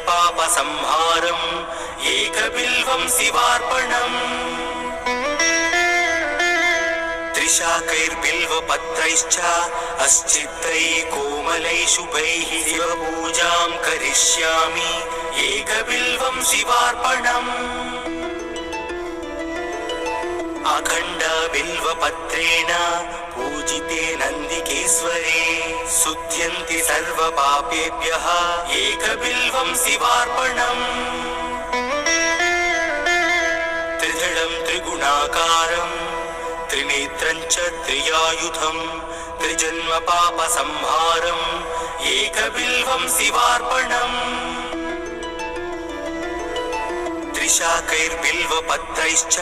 त्रिजन्मपापसंहारम् एकबिल्वं शिवार्पणम् त्रिशाकैर्बिल्वपत्रैश्च अस्चित्रैः कोमलैः शुभैः शिवपूजां करिष्यामि एकबिल्वं शिवार्पणम् अखण्ड बिल्वपत्रेण पूजिते नन्दिकेश्वरे శుద్ధ్యంతి సర్వపాపేభ్య ఏకబిల్వం శివార్పణం త్రిజడం త్రిగుణాకారం త్రినేత్రం చ త్రియాయుధం త్రిజన్మ పాప సంహారం ఏకబిల్వం శివార్పణం त्रिशाकैर्बिल्वपत्रैश्च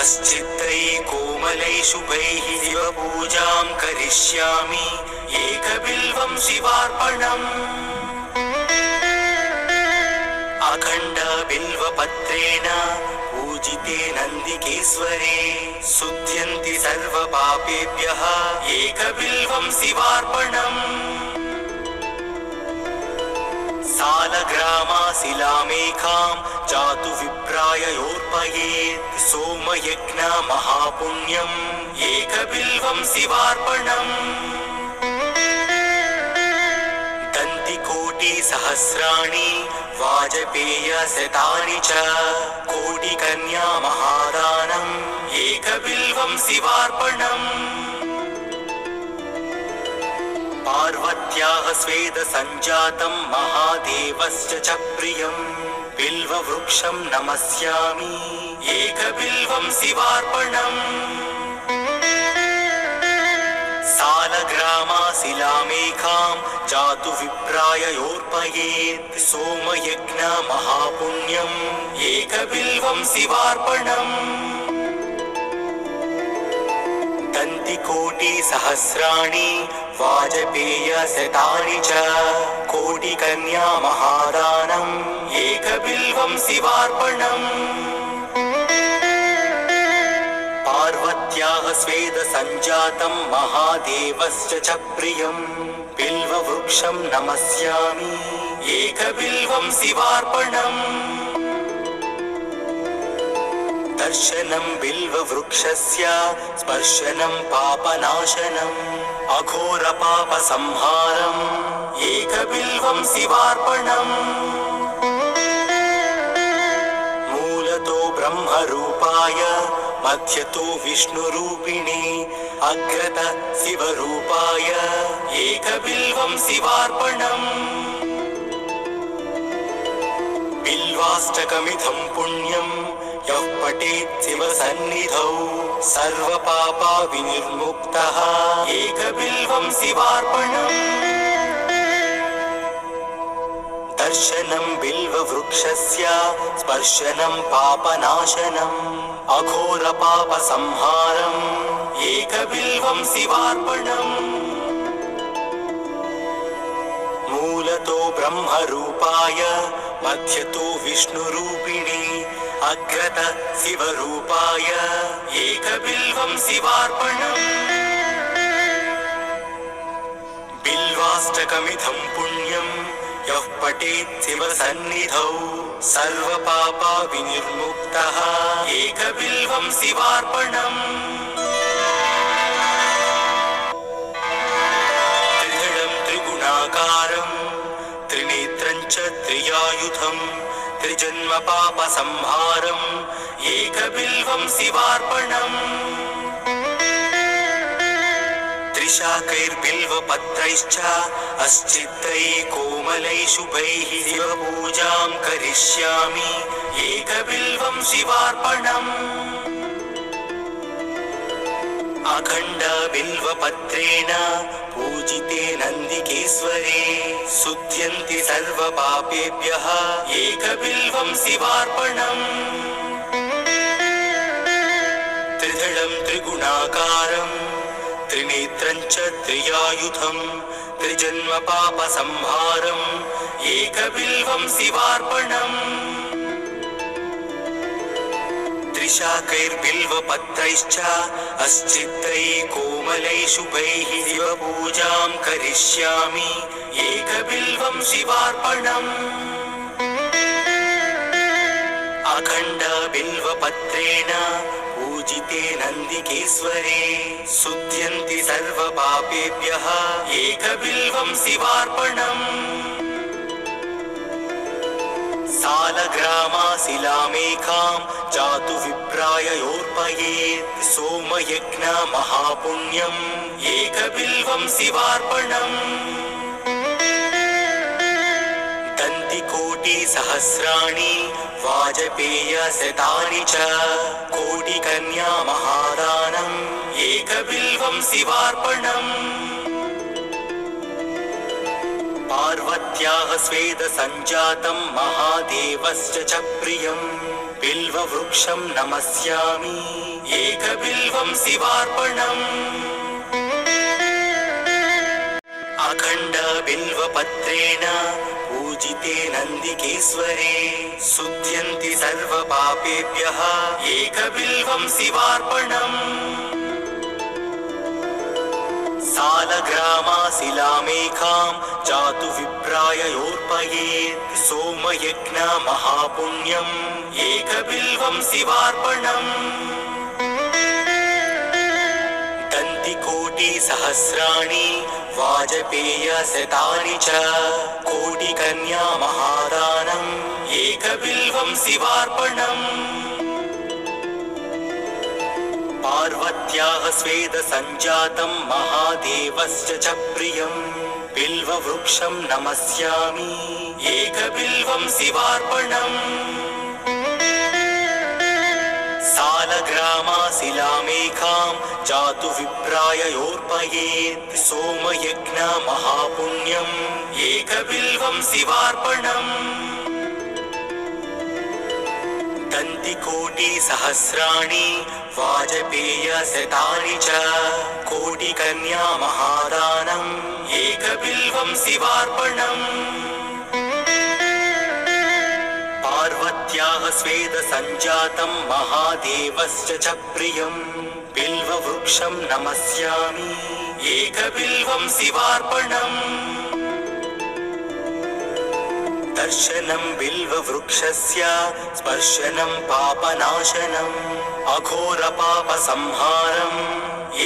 अस्चित्रैः कोमलैः शुभैः शिवपूजां करिष्यामि एकबिल्वं शिवार्पणम् अखण्ड बिल्वपत्रेण पूजिते नन्दिकेश्वरे शुद्ध्यन्ति सर्वपापेभ्यः एकबिल्वं शिवार्पणम् सालग्रामाशिलामेकां जातु विप्राय योर्पयेत् सोमयज्ञ महापुण्यम् एकबिल्वं शिवार्पणम् दन्तिकोटिसहस्राणि वाजपेयशतानि च कोटिकन्या महादानम् एकबिल्वं शिवार्पणम् पार्वत्याः स्वेदसञ्जातं महादेवस्य च प्रियम् बिल्ववृक्षं नमस्यामि एकबिल्वं शिवार्पणम् सालग्रामाशिलामेकां जातु विप्राय योर्पयेत् सोमयज्ञ महापुण्यम् एकबिल्वं शिवार्पणम् दन्तिकोटिसहस्राणि वाजपेयशतानि च कोटिकन्या महादानम् एकबिल्वं शिवार्पणम् पार्वत्याः स्वेदसञ्जातं महादेवस्य च प्रियम् बिल्ववृक्षं नमस्यामि एकबिल्वं शिवार्पणम् दर्शनं बिल्ववृक्षस्य स्पर्शनं पापनाशनम् अघोरपापसंहारम् एकबिल्वं शिवार्पणम् मूलतो ब्रह्मरूपाय मध्यतो विष्णुरूपिणे अग्रत शिवरूपाय एकबिल्वं शिवार्पणम् बिल्वाष्टकमिदं पुण्यं यः पठेत् शिवसन्निधौ सर्वपापा विनिर्मुक्तः एकबिल्वं शिवार्पणम् दर्शनं बिल्ववृक्षस्य स्पर्शनं पापनाशनम् अघोरपापसंहारम् एकबिल्वं शिवार्पणम् मूलतो ब्रह्मरूपाय मध्यतो विष्णुरूपिणे అగ్రత శివరూపాయ ఏకబిల్వం శివార్పణం బిల్వాష్టకమిదం పుణ్యం యః పఠేత్ శివ సన్నిధౌ సర్వపాపా వినిర్ముక్తః ఏకబిల్వం శివార్పణం త్రిగుణాకారం త్రినేత్రం చ త్రియాయుధం त्रियायुधम् त्रिजन्मपापसंहारम् एकबिल्वं शिवार्पणम् त्रिशाकैर्बिल्वपत्रैश्च अस्चित्रैः कोमलैः शुभैः शिवपूजां करिष्यामि एकबिल्वं शिवार्पणम् అఖండ బిల్వపత్రేణ పూజితే నందికేశ్వరే శుద్ధ్యంతి సర్వపాపేభ్య ఏక బిల్వం శివార్పణం త్రిదళం త్రిగుణాకారం త్రినేత్రం చ త్రియాయుధం త్రిజన్మ పాప సంహారం ఏక బిల్వం శివార్పణం त्रिशाकैर्बिल्वपत्रैश्च अस्चित्रैः कोमलैः शुभैः शिवपूजां करिष्यामि एकबिल्वं शिवार्पणम् अखण्ड बिल्वपत्रेण पूजिते नन्दिकेश्वरे शुद्ध्यन्ति सर्वपापेभ्यः एकबिल्वं शिवार्पणम् सालग्रामाशिलामेकां जातु विप्राययोर्पयेत् सोमयज्ञ महापुण्यम् एकबिल्वं शिवार्पणम् दन्तिकोटिसहस्राणि वाजपेयशतानि च कोटिकन्या महादानम् एकबिल्वं शिवार्पणम् पार्वत्याः स्वेदसञ्जातं महादेवस्य च प्रियम् बिल्ववृक्षं नमस्यामि एकबिल्वं शिवार्पणम् अखण्ड बिल्वपत्रेण पूजिते नन्दिकेश्वरे शुद्ध्यन्ति सर्वपापेभ्यः एकबिल्वं शिवार्पणम् सालग्रामाशिलामेकां जातु विप्राययोर्पयेत् सोमयज्ञ महापुण्यम् एकबिल्वं शिवार्पणम् दन्तिकोटिसहस्राणि वाजपेयशतानि च कोटिकन्या महादानम् एकबिल्वं शिवार्पणम् पार्वत्याः स्वेदसञ्जातं महादेवस्य च प्रियम् बिल्ववृक्षं नमस्यामि एकबिल्वं शिवार्पणम् सालग्रामाशिलामेकां जातु विप्राययोर्पयेत् सोमयज्ञ महापुण्यम् एकबिल्वं शिवार्पणम् दन्तिकोटिसहस्राणि वाजपेयशतानि च कोटिकन्या महादानम् एकबिल्वं शिवार्पणम् पार्वत्याः स्वेदसञ्जातं महादेवस्य च प्रियम् बिल्ववृक्षं नमस्यामि एकबिल्वं शिवार्पणम् दर्शनं बिल्ववृक्षस्य स्पर्शनं पापनाशनम् अघोरपापसंहारम्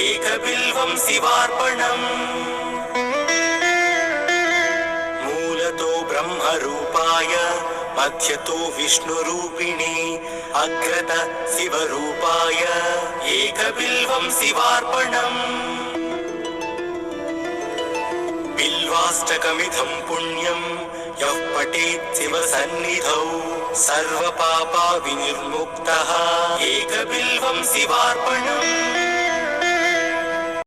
एकबिल्वं शिवार्पणम् मूलतो ब्रह्मरूपाय मध्यतो विष्णुरूपिणे अग्रत शिवरूपाय एकबिल्वं शिवार्पणम् बिल्वाष्टकमिदं पुण्यं यः पठेत् शिवसन्निधौ सर्वपापा विनिर्मुक्तः एकबिल्वं शिवार्पणम्